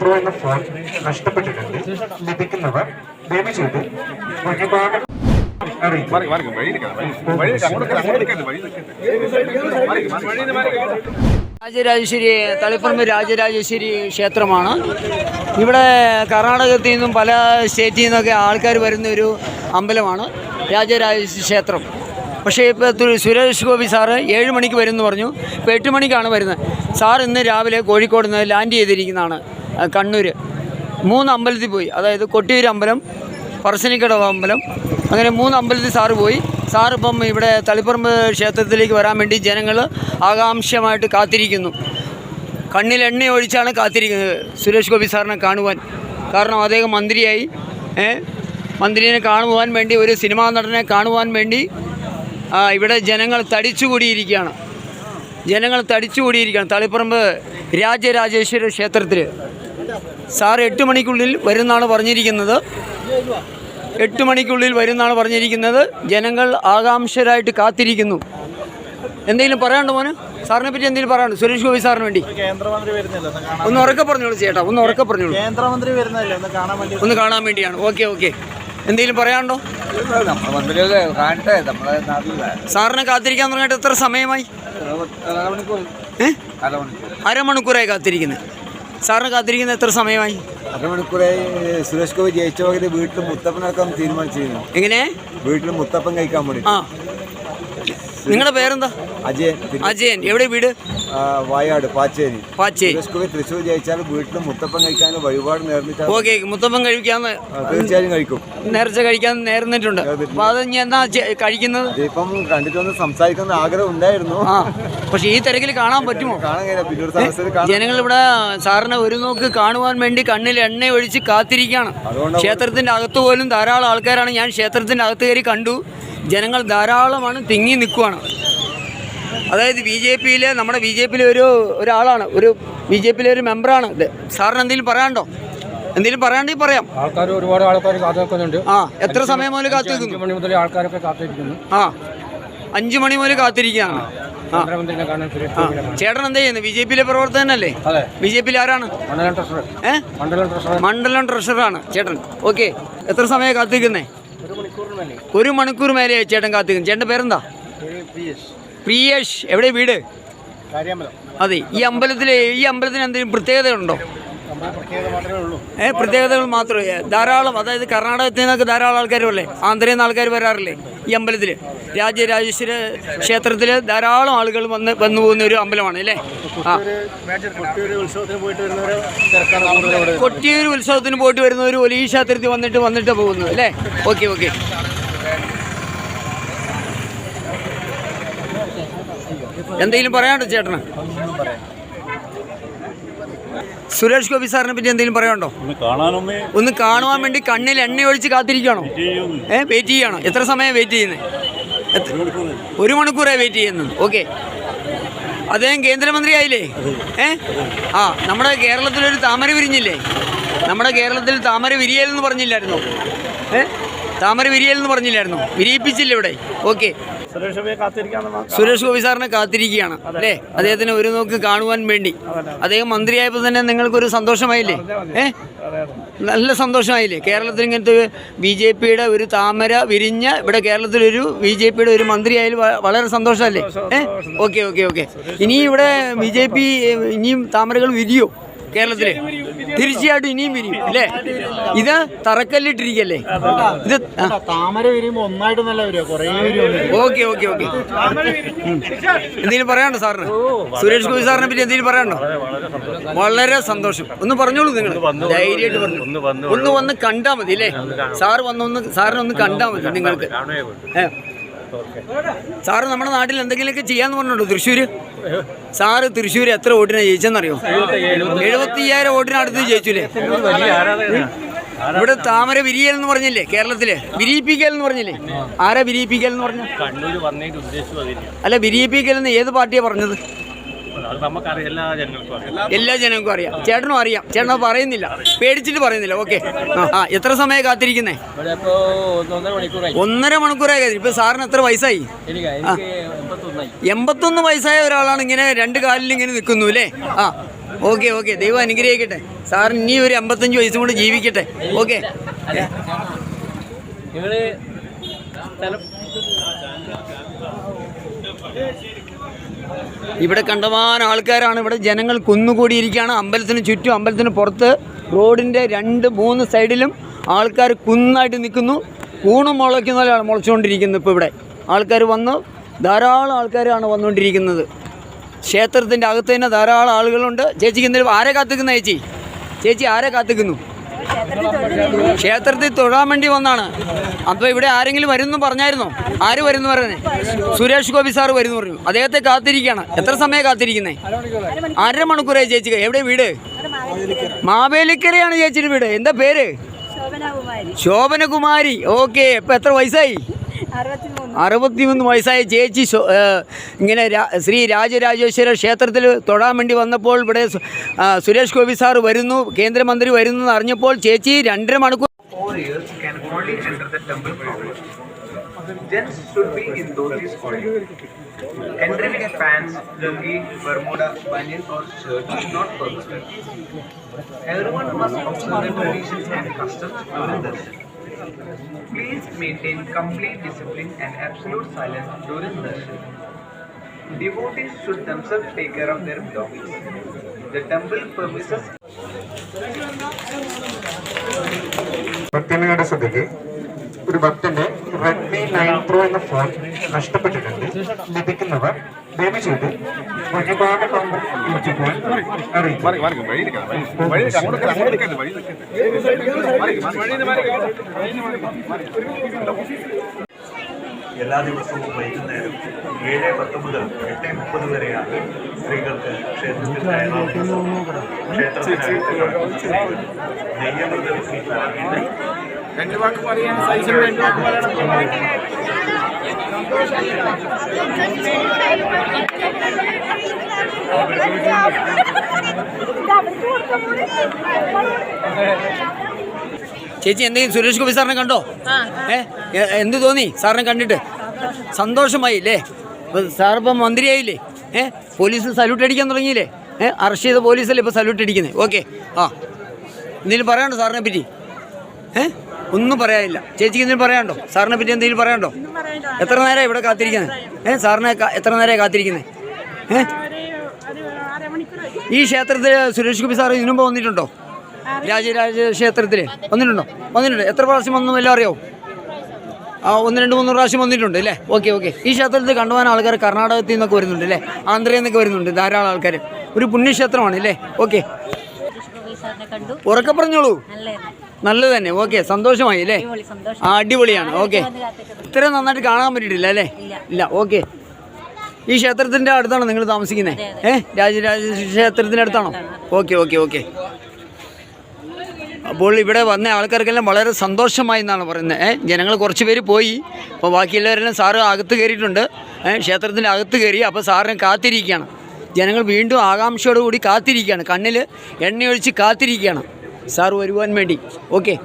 Pro എന്ന phone നഷ്ടപ്പെട്ടിട്ടുണ്ട്. ലഭിക്കുന്നവർ ദയവ് ചെയ്ത് അറിയിക്കും രാജരാജേശ്വരി തളിപ്പറമ്പ് രാജരാജേശ്വരി ക്ഷേത്രമാണ്. ഇവിടെ കർണാടകത്തിൽ നിന്നും പല സ്റ്റേറ്റിൽ നിന്നൊക്കെ ആൾക്കാർ വരുന്ന ഒരു അമ്പലമാണ് രാജരാജേശ്വരി ക്ഷേത്രം. പക്ഷേ ഇപ്പോൾ സുരേഷ് ഗോപി സാറ് ഏഴ് മണിക്ക് വരും എന്ന് പറഞ്ഞു. ഇപ്പോൾ എട്ട് മണിക്കാണ് വരുന്നത്. സാർ ഇന്ന് രാവിലെ കോഴിക്കോട് നിന്ന് ലാൻഡ് ചെയ്തിരിക്കുന്നതാണ്. കണ്ണൂർ മൂന്ന് അമ്പലത്തിൽ പോയി. അതായത് കൊട്ടിയൂർ അമ്പലം പറശ്ശിനിക്കടവ് അമ്പലം. അങ്ങനെ മൂന്ന് അമ്പലത്തിൽ സാറ് പോയി. സാറിപ്പം ഇവിടെ തളിപ്പറമ്പ് ക്ഷേത്രത്തിലേക്ക് വരാൻ വേണ്ടി ജനങ്ങൾ ആകാംക്ഷമായിട്ട് കാത്തിരിക്കുന്നു. കണ്ണിൽ എണ്ണ ഒഴിച്ചാണ് കാത്തിരിക്കുന്നത് സുരേഷ് ഗോപി സാറിനെ കാണുവാൻ. കാരണം അദ്ദേഹം മന്ത്രിയായി. മന്ത്രിനെ കാണുവാൻ വേണ്ടി ഒരു സിനിമാ നടനെ കാണുവാൻ വേണ്ടി ഇവിടെ ജനങ്ങൾ തടിച്ചുകൂടിയിരിക്കുകയാണ്. ജനങ്ങൾ തടിച്ചുകൂടിയിരിക്കുകയാണ്. തളിപ്പറമ്പ് രാജരാജേശ്വര ക്ഷേത്രത്തിൽ സാർ എട്ട് മണിക്കുള്ളിൽ വരുന്നാണ് പറഞ്ഞിരിക്കുന്നത്. എട്ട് മണിക്കുള്ളിൽ വരുന്നാണ് പറഞ്ഞിരിക്കുന്നത്. ജനങ്ങൾ ആകാംക്ഷരായിട്ട് കാത്തിരിക്കുന്നു. എന്തെങ്കിലും പറയാനുണ്ടോ മോന്? സാറിനെ പറ്റി എന്തെങ്കിലും പറയാണ്ട് സുരേഷ് ഗോപി സാറിന് വേണ്ടി. കേന്ദ്രമന്ത്രി വരുന്നില്ല. ഒന്ന് ഉറക്കെ പറഞ്ഞോളൂ ചേട്ടാ ഒന്ന് ഉറക്കെ പറഞ്ഞോളൂ. കേന്ദ്രമന്ത്രി വരുന്നില്ല. ഒന്ന് കാണാൻ വേണ്ടി ഒന്ന് കാണാൻ വേണ്ടിയാണ്. Okay okay. എന്തെങ്കിലും പറയാണ്ടോ സാറിനെ കാത്തിരിക്കാൻ തുടങ്ങിയിട്ട് എത്ര സമയമായി? അരമണിക്കൂറായി കാത്തിരിക്കുന്നത് സാറിന് കാത്തിരിക്കുന്ന എത്ര സമയമായി? അരമണിക്കൂറായി സുരേഷ് ഗോപി ജയിച്ച? വീട്ടിൽ മുത്തപ്പനടക്കം തീരുമാനിച്ചിരുന്നു. എങ്ങനെ? വീട്ടിൽ മുത്തപ്പൻ കഴിക്കാൻ വേണ്ടി ആ. നിങ്ങളുടെ പേരെന്താ? അജയൻ. അജയൻ. എവിടെ വീട്? ആ, വായാട് പാച്ചേരി. പാച്ചേരി. തൃശ്ശൂർ ജയിച്ചാൽ വീട്ടിൽ മുത്തപ്പം കഴിക്കാൻ വഴിപാട് ഓക്കെ മുത്തപ്പം കഴിക്കാന്ന് തീർച്ചയായും കഴിക്കും. നേർച്ച കഴിക്കാൻ നേർന്നിട്ടുണ്ട്. അപ്പൊ അത് ഇനി എന്നാ കഴിക്കുന്നത്? ഇപ്പം കണ്ടിട്ട് വന്ന് സംസാരിക്കുന്ന ആഗ്രഹം ഉണ്ടായിരുന്നു. ആ പക്ഷെ ഈ തിരക്കിൽ കാണാൻ പറ്റുമോ? ജനങ്ങൾ ഇവിടെ സാറിനെ ഒരു നോക്ക് കാണുവാൻ വേണ്ടി കണ്ണിൽ എണ്ണ ഒഴിച്ച് കാത്തിരിക്കുകയാണ്. ക്ഷേത്രത്തിന്റെ അകത്ത് പോലും ധാരാളം ആൾക്കാരാണ്. ഞാൻ ക്ഷേത്രത്തിന്റെ അകത്ത് കയറി കണ്ടു. ജനങ്ങൾ ധാരാളമാണ് തിങ്ങി നിൽക്കുകയാണ് അതായത് ബി ജെ പിയിലെ നമ്മുടെ ബി ജെ പിയിലെ ഒരു ഒരാളാണ് ഒരു ബി ജെ പിയിലെ ഒരു മെമ്പറാണ്. ഇത് സാറിന് എന്തെങ്കിലും പറയാണ്ടോ എന്തെങ്കിലും പറയാണ്ടെങ്കിൽ പറയാം. ആൾക്കാർ ഒരുപാട് ആൾക്കാർ കാത്തു നിൽക്കുന്നുണ്ട് ആ എത്ര സമയം മുതൽ കാത്തു നിൽക്കുന്നു മണി മുതൽ ആൾക്കാരൊക്കെ കാത്തിരിക്കുന്നു. ആ അഞ്ചു മണി മുതൽ കാത്തിരിക്കുകയാണ്. ചേട്ടൻ എന്താ ചെയ്യുന്നത് ബി ജെ പിയിലെ പ്രവർത്തകനല്ലേ ബി ജെ പിയിൽ ആരാണ്? മണ്ഡലം ട്രഷറർ. മണ്ഡലം ട്രഷറാണ് ചേട്ടൻ. ഓക്കെ എത്ര സമയം കാത്തിരിക്കുന്നേ? ഒരു മണിക്കൂർ മേലെ ചേട്ടൻ കാത്തിക്കും ചേട്ടന്റെ പേരെന്താ? പ്രിയേഷ് എവിടെ വീട്? അതെ ഈ അമ്പലത്തിലെ ഈ അമ്പലത്തിന് എന്തെങ്കിലും പ്രത്യേകതയുണ്ടോ? ഏ പ്രത്യേകതകൾ മാത്രമേ. ധാരാളം അതായത് കർണാടകത്തിൽ നിന്നൊക്കെ ധാരാളം ആൾക്കാർ വരല്ലേ ആന്ധ്രയിൽ നിന്ന് ആൾക്കാർ വരാറില്ലേ? ഈ അമ്പലത്തിൽ രാജരാജേശ്വര ക്ഷേത്രത്തിൽ ധാരാളം ആളുകൾ വന്ന് വന്നു പോകുന്ന ഒരു അമ്പലമാണ് അല്ലേ? ആ. കൊട്ടിയൂർ ഉത്സവത്തിന് പോയിട്ട് വരുന്നവർ ഒലീ ക്ഷേത്രത്തിൽ വന്നിട്ട് വന്നിട്ട് പോകുന്നത് അല്ലേ? Okay okay. എന്തെങ്കിലും പറയാനുണ്ടോ ചേട്ടന്? സുരേഷ് ഗോപി സാറിനെ പറ്റി എന്തെങ്കിലും പറയാനുണ്ടോ? ഒന്ന് കാണുവാൻ വേണ്ടി കണ്ണിൽ എണ്ണ ഒഴിച്ച് കാത്തിരിക്കുകയാണോ? ഏ വെയിറ്റ് ചെയ്യണോ. എത്ര സമയം വെയിറ്റ് ചെയ്യുന്നത് ഒരു മണിക്കൂറേ. വെയിറ്റ് ചെയ്യുന്നത് ഓക്കെ. അദ്ദേഹം കേന്ദ്രമന്ത്രി ആയില്ലേ ഏ? ആ നമ്മുടെ കേരളത്തിലൊരു താമര വിരിഞ്ഞില്ലേ? നമ്മുടെ കേരളത്തിൽ താമര വിരിയലെന്ന് പറഞ്ഞില്ലായിരുന്നോ? ഏ? താമര വിരിയൽ എന്ന് പറഞ്ഞില്ലായിരുന്നു. വിരിയിപ്പിച്ചില്ല ഇവിടെ. ഓക്കെ സുരേഷ് ഗോപി സാറിനെ കാത്തിരിക്കുകയാണ്. അല്ലേ? അദ്ദേഹത്തിന് ഒരു നോക്ക് കാണുവാൻ വേണ്ടി. അദ്ദേഹം മന്ത്രിയായപ്പോൾ തന്നെ നിങ്ങൾക്കൊരു സന്തോഷമായില്ലേ? ഏ? നല്ല സന്തോഷമായില്ലേ? കേരളത്തിൽ ഇങ്ങനത്തെ ബി ജെ പിയുടെ ഒരു താമര വിരിഞ്ഞ ഇവിടെ കേരളത്തിലൊരു ബി ജെ പിയുടെ ഒരു മന്ത്രിയായാലും വളരെ സന്തോഷമല്ലേ? ഏ? ഓക്കെ ഓക്കെ ഓക്കെ ഇനി ഇവിടെ ബി ജെ പി ഇനിയും താമരകൾ വിരിയോ? കേരളത്തിൽ. തീർച്ചയായിട്ടും ഇനിയും വിരിയും അല്ലേ ഇത് തറക്കല്ലിട്ടിരിക്കല്ലേ? ഇത് താമര വിരിയുമ്പോ ഒന്നായിട്ട് നല്ല കുറേ വരും ഓക്കെ ഓക്കെ ഓക്കെ. എന്തെങ്കിലും പറയാനുണ്ടോ സാറിന്? സുരേഷ് ഗോപി സാറിനെ പറ്റി എന്തെങ്കിലും പറയാനുണ്ടോ? വളരെ സന്തോഷം. ഒന്ന് പറഞ്ഞോളൂ നിങ്ങൾ. ധൈര്യമായിട്ട് പറഞ്ഞു. ഒന്ന് വന്ന് കണ്ടാ മതി അല്ലേ സാറ് വന്നൊന്ന് സാറിനൊന്ന് കണ്ടാൽ മതി നിങ്ങൾക്ക്. ഏ. സാറ് നമ്മുടെ നാട്ടിൽ എന്തെങ്കിലുമൊക്കെ ചെയ്യാന്ന് പറഞ്ഞിട്ടുണ്ടോ തൃശ്ശൂര്? സാറ് തൃശ്ശൂർ എത്ര വോട്ടിനാ ജയിച്ചെന്നറിയോ? എഴുപത്തി അയ്യായിരം വോട്ടിനടുത്ത് ജയിച്ചില്ലേ? ഇവിടെ താമര വിരിയൽ എന്ന് പറഞ്ഞില്ലേ കേരളത്തിൽ? വിരിയിപ്പിക്കൽ എന്ന് പറഞ്ഞില്ലേ? ആരാ വിരിയിപ്പിക്കൽ എന്ന് പറഞ്ഞു അല്ല വിരിയിപ്പിക്കൽ എന്ന് ഏത് പാർട്ടിയാ പറഞ്ഞത്? അത് നമുക്കറിയാം. എല്ലാ ജനങ്ങൾക്കും അറിയാം. എല്ലാ ജനങ്ങൾക്കും അറിയാം. ചേട്ടനും അറിയാം. ചേട്ടനോ പറയുന്നില്ല. പേടിച്ചിട്ട് പറയുന്നില്ല. ഓക്കെ. ആ എത്ര സമയം കാത്തിരിക്കുന്നേ? ഒന്നര മണിക്കൂറായി ഇപ്പൊ സാറിന് എത്ര വയസ്സായി? എൺപത്തൊന്ന് വയസ്സായ ഒരാളാണ് ഇങ്ങനെ രണ്ട് കാലിൽ ഇങ്ങനെ നിൽക്കുന്നു അല്ലേ? ആ. Okay okay. ദൈവം അനുഗ്രഹിക്കട്ടെ. സാർ ഇനി ഒരു അമ്പത്തഞ്ച് വയസ്സും കൊണ്ട് ജീവിക്കട്ടെ. ഓക്കെ. നിങ്ങൾ സ്ഥലം ഇവിടെ കണ്ടമാനം ആൾക്കാരാണ്. ഇവിടെ ജനങ്ങൾ കുന്നുകൂടിയിരിക്കുകയാണ്. അമ്പലത്തിന് ചുറ്റും അമ്പലത്തിന് പുറത്ത് റോഡിന്റെ രണ്ട് മൂന്ന് സൈഡിലും ആൾക്കാർ കുന്നായിട്ട് നിൽക്കുന്നു. കൂണ് മുളയ്ക്കുന്ന പോലെയാണ് മുളച്ചുകൊണ്ടിരിക്കുന്നത് ഇപ്പോൾ ഇവിടെ. ആൾക്കാർ വന്ന്. ധാരാളം ആൾക്കാരാണ് വന്നുകൊണ്ടിരിക്കുന്നത്. ക്ഷേത്രത്തിന്റെ അകത്ത് തന്നെ ധാരാളം ആളുകളുണ്ട്. ചേച്ചിക്ക് എന്തെങ്കിലും ആരെ കാത്തിക്കുന്ന ചേച്ചി? ചേച്ചി ആരെ കാത്തിക്കുന്നു? ക്ഷേത്രത്തിൽ തൊഴാൻ വേണ്ടി വന്നാണ്. അപ്പോൾ ഇവിടെ ആരെങ്കിലും വരുന്നു പറഞ്ഞായിരുന്നോ? ആര് വരുന്നു പറഞ്ഞു സുരേഷ് ഗോപി സാർ വരുന്നു പറഞ്ഞു. അദ്ദേഹത്തെ കാത്തിരിക്കുകയാണ്. എത്ര സമയം കാത്തിരിക്കുന്നേ? അര മണിക്കൂറായി ചേച്ചി എവിടെ വീട്? മാവേലിക്കരയാണ് ചേച്ചിയുടെ വീട്. എന്താ പേര്? ശോഭനാകുമാരി. ശോഭനകുമാരി. ഓക്കെ. ഇപ്പം എത്ര വയസ്സായി? അറുപത്തിമൂന്ന് വയസ്സായ ചേച്ചി ഇങ്ങനെ ശ്രീ രാജരാജേശ്വര ക്ഷേത്രത്തിൽ തൊടാൻ വേണ്ടി വന്നപ്പോൾ ഇവിടെ സുരേഷ് ഗോപി സാർ വരുന്നു കേന്ദ്രമന്ത്രി വരുന്നു എന്ന് അറിഞ്ഞപ്പോൾ ചേച്ചി രണ്ടര മണിക്കൂർ Everyone must. Please maintain complete discipline and absolute silence during darshan. Devotees should themselves take care of their belongings. The temple permisses. ഒരു ഭക്തന്റെ റെഡ്മി നയൻ പ്രോ എന്ന ഫോൺ നഷ്ടപ്പെട്ടിട്ടുണ്ട്. ലഭിക്കുന്നവർ ദയവ് ചെയ്ത് വഴിപാട് അറിയിക്കും. എല്ലാ ദിവസവും വൈകുന്നേരം ഏഴ് പത്ത് മുതൽ എട്ട് മുപ്പത് വരെയാണ് സ്ത്രീകൾക്ക് ക്ഷേത്രത്തിൽ കയറാവുന്നത് ക്ഷേത്രത്തിനകത്ത് പറയാൻ സ്ത്രീകൾ നെയ്യമൃത വാങ്ങിയിട്ട് ചേച്ചി എന്തെങ്കിലും സുരേഷ് ഗോപി സാറിനെ കണ്ടോ? ഏ എന്ത് തോന്നി? സാറിനെ കണ്ടിട്ട്? സന്തോഷമായി അല്ലേ? ഇപ്പം സാർ ഇപ്പം മന്ത്രിയായില്ലേ? ഏ പോലീസ് സല്യൂട്ട് അടിക്കാൻ തുടങ്ങിയില്ലേ? ഏ അറസ്റ്റ് ചെയ്ത പോലീസല്ലേ ഇപ്പോൾ സല്യൂട്ട് അടിക്കുന്നത്? ഓക്കെ ആ. എന്തെങ്കിലും പറയാനുണ്ടോ സാറിനെ പറ്റി? ഏ? ഒന്നും പറയാനില്ല. ചേച്ചിക്ക് എന്തെങ്കിലും പറയാണ്ടോ സാറിനെ പറ്റി എന്തെങ്കിലും പറയാണ്ടോ എത്ര നേരം ഇവിടെ കാത്തിരിക്കുന്നത്? ഏഹ് സാറിനെ എത്ര നേരം കാത്തിരിക്കുന്നത്? ഏഹ് ഈ ക്ഷേത്രത്തിൽ സുരേഷ് ഗോപി സാർ ഇതിനു മുമ്പ് വന്നിട്ടുണ്ടോ? രാജരാജ ക്ഷേത്രത്തിൽ വന്നിട്ടുണ്ടോ? വന്നിട്ടുണ്ട്. എത്ര പ്രാവശ്യം വന്നു എല്ലാം അറിയോ? ആ ഒന്ന് രണ്ട് മൂന്ന് പ്രാവശ്യം വന്നിട്ടുണ്ട് അല്ലേ? Okay okay. ഈ ക്ഷേത്രത്തിൽ കണ്ടുപോകാൻ ആൾക്കാർ കർണാടകത്തിൽ നിന്നൊക്കെ വരുന്നുണ്ട് അല്ലേ? ആന്ധ്രയിൽ നിന്നൊക്കെ വരുന്നുണ്ട് ധാരാളം ആൾക്കാർ ഒരു പുണ്യക്ഷേത്രമാണ് അല്ലേ? ഓക്കെ. ഉറക്കെ പറഞ്ഞോളൂ. നല്ലത് തന്നെ ഓക്കെ സന്തോഷമായി അല്ലേ? ആ അടിപൊളിയാണ്. ഓക്കെ ഇത്രയും ഇത്ര നന്നായിട്ട് കാണാൻ പറ്റിയിട്ടില്ല അല്ലേ? ഇല്ല. ഓക്കെ ഈ ക്ഷേത്രത്തിന്റെ അടുത്താണോ നിങ്ങൾ താമസിക്കുന്നത്? ഏ? രാജരാജ ക്ഷേത്രത്തിന്റെ അടുത്താണോ? ഓക്കെ ഓക്കെ ഓക്കെ അപ്പോൾ ഇവിടെ വന്ന ആൾക്കാർക്കെല്ലാം വളരെ സന്തോഷമായി എന്നാണ് പറയുന്നത്. ഏഹ് ജനങ്ങൾ കുറച്ച് പേര് പോയി. അപ്പോൾ ബാക്കിയുള്ളവരെല്ലാം സാറ് അകത്ത് കയറിയിട്ടുണ്ട്. ഏഹ് ക്ഷേത്രത്തിന്റെ അകത്ത് കയറി അപ്പോൾ സാറിനെ കാത്തിരിക്കുകയാണ്. ജനങ്ങൾ വീണ്ടും ആകാംക്ഷയോടുകൂടി കാത്തിരിക്കുകയാണ്. കണ്ണിൽ എണ്ണയൊഴിച്ച് കാത്തിരിക്കുകയാണ്. സാർ വരുവാൻ വേണ്ടി. ഓക്കെ.